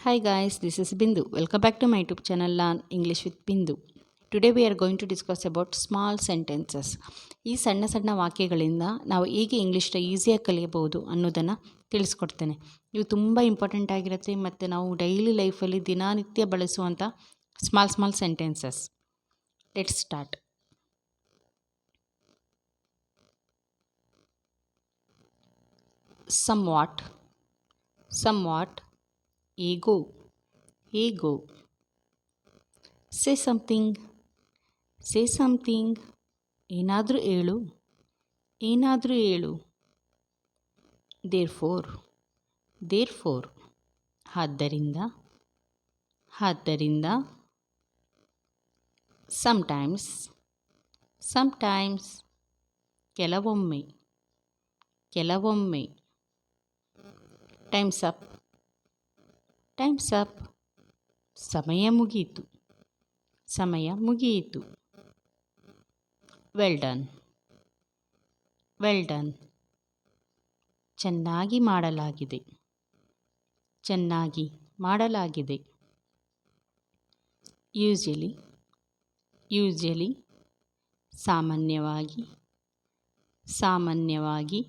Hi guys, this is Bindu. Welcome back to my YouTube channel Learn English with Bindu. Today we are going to discuss about small sentences. ಈ ಸಣ್ಣ ಸಣ್ಣ ವಾಕ್ಯಗಳಿಂದ ನಾವು ಹೇಗೆ ಇಂಗ್ಲೀಷ್ನ ಈಸಿಯಾಗಿ ಕಲಿಯಬಹುದು ಅನ್ನೋದನ್ನು ತಿಳಿಸ್ಕೊಡ್ತೇನೆ ಇವು ತುಂಬ ಇಂಪಾರ್ಟೆಂಟ್ ಆಗಿರುತ್ತೆ ಮತ್ತು ನಾವು ಡೈಲಿ ಲೈಫಲ್ಲಿ ದಿನನಿತ್ಯ ಬಳಸುವಂಥ small small sentences let start some what some what ego. Ego. Say something. Say something. ಏನಾದರೂ ಹೇಳು. ಏನಾದರೂ ಹೇಳು. ದೇರ್ ಫೋರ್ ದೇರ್ ಫೋರ್ ಆದ್ದರಿಂದ. ಆದ್ದರಿಂದ. ಸಮ್ಟೈಮ್ಸ್ ಸಮ್ಟೈಮ್ಸ್ ಕೆಲವೊಮ್ಮೆ. ಕೆಲವೊಮ್ಮೆ. Times up times up. ಸಮಯ ಮುಗಿಯಿತು. ಸಮಯ ಮುಗಿಯಿತು. Well done. Well done. ಚೆನ್ನಾಗಿ ಮಾಡಲಾಗಿದೆ. ಚೆನ್ನಾಗಿ ಮಾಡಲಾಗಿದೆ. ಯೂಸ್ಯಲಿ ಯೂಸ್ಯಲಿ ಸಾಮಾನ್ಯವಾಗಿ ಸಾಮಾನ್ಯವಾಗಿ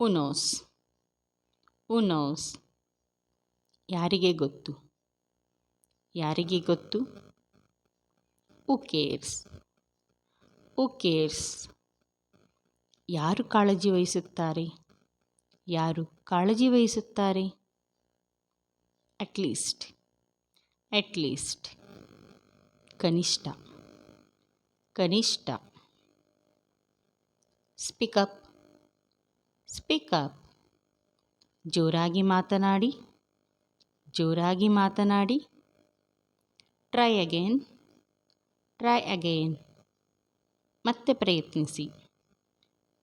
ಉನೋಸ್ ಉನೋಸ್ ಯಾರಿಗೆ ಗೊತ್ತು? ಯಾರಿಗೆ ಗೊತ್ತು? ಹೂ ಕೇರ್ಸ್ ಹೂ ಕೇರ್ಸ್ ಯಾರು ಕಾಳಜಿ ವಹಿಸುತ್ತಾರೆ? ಯಾರು ಕಾಳಜಿ ವಹಿಸುತ್ತಾರೆ? ಅಟ್ಲೀಸ್ಟ್ ಅಟ್ಲೀಸ್ಟ್ ಕನಿಷ್ಠ ಕನಿಷ್ಠ. ಸ್ಪೀಕಪ್ ಸ್ಪೀಕಪ್ ಜೋರಾಗಿ ಮಾತನಾಡಿ. ಜೋರಾಗಿ ಮಾತನಾಡಿ. ಟ್ರೈ ಅಗೇನ್ ಟ್ರೈ ಅಗೇನ್ ಮತ್ತೆ ಪ್ರಯತ್ನಿಸಿ.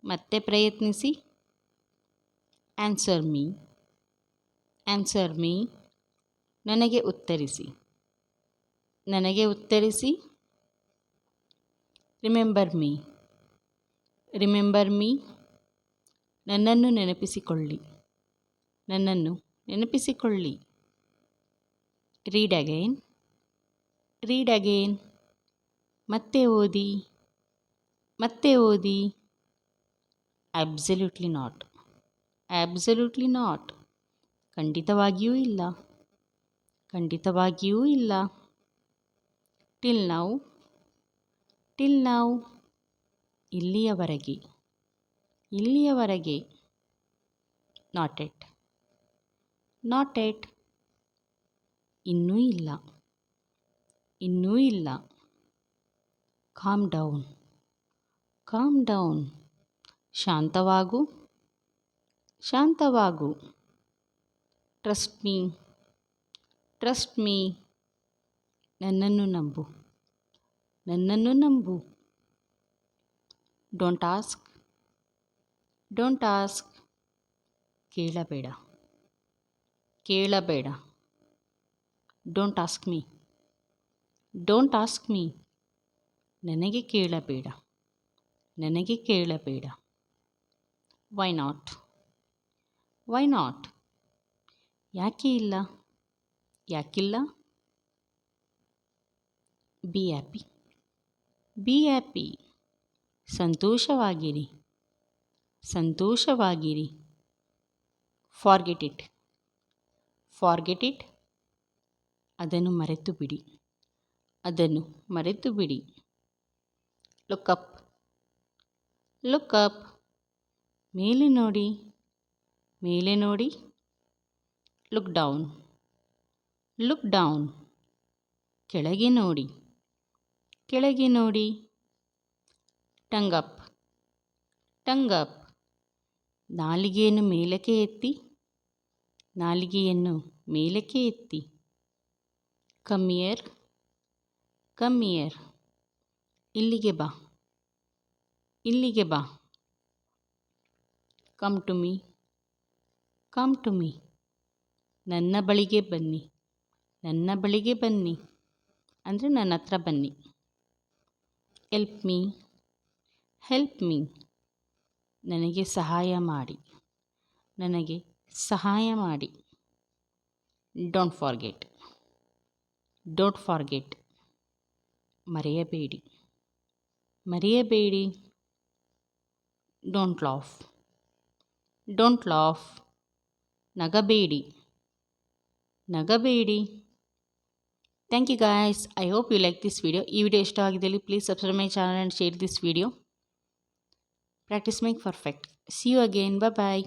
ಮತ್ತೆ ಪ್ರಯತ್ನಿಸಿ. ಆನ್ಸರ್ ಮೀ ಆನ್ಸರ್ ಮೀ ನನಗೆ ಉತ್ತರಿಸಿ. ನನಗೆ ಉತ್ತರಿಸಿ. ರಿಮೆಂಬರ್ ಮೀ ರಿಮೆಂಬರ್ ಮೀ ನನ್ನನ್ನು ನೆನಪಿಸಿಕೊಳ್ಳಿ. ನನ್ನನ್ನು ನೆನಪಿಸಿಕೊಳ್ಳಿ. ರೀಡ್ ಅಗೈನ್ ರೀಡ್ ಅಗೇನ್ ಮತ್ತೆ ಓದಿ. ಮತ್ತೆ ಓದಿ. ಅಬ್ಸಲ್ಯೂಟ್ಲಿ ನಾಟ್ ಆಬ್ಸಲ್ಯೂಟ್ಲಿ ನಾಟ್ ಖಂಡಿತವಾಗಿಯೂ ಇಲ್ಲ. ಖಂಡಿತವಾಗಿಯೂ ಇಲ್ಲ. ಟಿಲ್ ನಾವು ಟಿಲ್ ನಾವು ಇಲ್ಲಿಯವರೆಗೆ. ಇಲ್ಲಿಯವರೆಗೆ. ನಾಟ್ ಎಟ್ ನಾಟ್ ಎಟ್ ಇನ್ನೂ ಇಲ್ಲ. ಇನ್ನೂ ಇಲ್ಲ. ಕಾಮ್ ಡೌನ್ ಕಾಮ್ ಡೌನ್ ಶಾಂತವಾಗು. ಶಾಂತವಾಗು. ಟ್ರಸ್ಟ್ ಮೀ ಟ್ರಸ್ಟ್ ಮೀ ನನ್ನನ್ನು ನಂಬು. ನನ್ನನ್ನು ನಂಬು. ಡೋಂಟ್ ಆಸ್ಕ್ ಡೋಂಟ್ ಆಸ್ಕ್ ಕೇಳಬೇಡ. ಕೇಳಬೇಡ. Don't ask me don't ask me ನನಗೆ ಕೇಳಬೇಡ. ನನಗೆ ಕೇಳಬೇಡ. ವೈ ನಾಟ್ ವೈ ನಾಟ್ ಯಾಕೆ ಇಲ್ಲ? ಯಾಕಿಲ್ಲ? ಬಿ ಹ್ಯಾಪಿ ಬಿ ಹ್ಯಾಪಿ ಸಂತೋಷವಾಗಿರಿ. ಸಂತೋಷವಾಗಿರಿ. ಫಾರ್ಗೆಟ್ ಇಟ್ ಫಾರ್ಗೆಟ್ ಇಟ್ ಅದನ್ನು ಮರೆತು ಬಿಡಿ. ಅದನ್ನು ಮರೆತು ಬಿಡಿ. ಲುಕಪ್ ಲುಕಪ್ ಮೇಲೆ ನೋಡಿ. ಮೇಲೆ ನೋಡಿ. Look down. Look down. ಕೆಳಗೆ ನೋಡಿ. ಕೆಳಗೆ ನೋಡಿ. ಟಂಗಪ್ ಟಂಗಪ್ ನಾಲಿಗೆಯನ್ನು ಮೇಲಕ್ಕೆ ಎತ್ತಿ. ನಾಲಿಗೆಯನ್ನು ಮೇಲಕ್ಕೆ ಎತ್ತಿ. ಕಮ್ಮಿಯರ್? ಕಮ್ಮಿಯರ್. ಇಲ್ಲಿಗೆ ಬಾ. ಇಲ್ಲಿಗೆ ಬಾ. Come to me come to me ನನ್ನ ಬಳಿಗೆ ಬನ್ನಿ. ನನ್ನ ಬಳಿಗೆ ಬನ್ನಿ. ಅಂದರೆ ನನ್ನ ಹತ್ರ ಬನ್ನಿ. ಎಲ್ಪ್ ಮೀ ಹೆಲ್ಪ್ ಮೀ ನನಗೆ ಸಹಾಯ ಮಾಡಿ. ನನಗೆ ಸಹಾಯ ಮಾಡಿ. ಡೋಂಟ್ ಫಾರ್ಗೆಟ್ ಡೋಂಟ್ ಫಾರ್ಗೆಟ್ ಮರೆಯಬೇಡಿ. ಮರೆಯಬೇಡಿ. ಡೋಂಟ್ ಲಾಫ್ ಡೋಂಟ್ ಲಾಫ್ ನಗಬೇಡಿ. ನಗಬೇಡಿ. Thank you guys I hope you like this video ಈ ವಿಡಿಯೋ ಇಷ್ಟ ಆಗಿದ್ದಲ್ಲಿ please subscribe my channel and share this video practice make perfect see you again bye bye